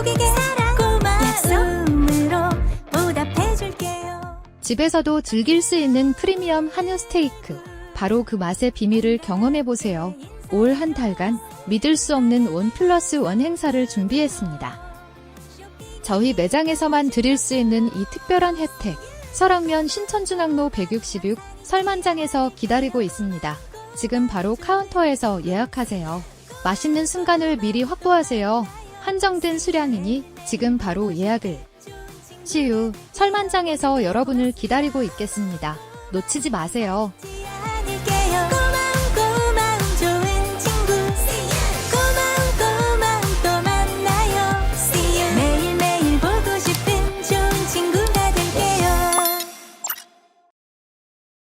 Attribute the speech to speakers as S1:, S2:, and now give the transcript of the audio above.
S1: 고객의 고마움으로 보답해줄게요. 집에서도 즐길 수 있는 프리미엄 한우 스테이크. 바로 그 맛의 비밀을 경험해보세요. 올 한 달간 믿을 수 없는 원 플러스 원 행사를 준비했습니다. 저희 매장에서만 드릴 수 있는 이 특별한 혜택. 설악면 신천중앙로 166 설만장에서 기다리고 있습니다. 지금 바로 카운터에서 예약하세요. 맛있는 순간을 미리 확보하세요. 한정된 수량이니 지금 바로 예약을. 시유 설만장에서 여러분을 기다리고 있겠습니다. 놓치지 마세요.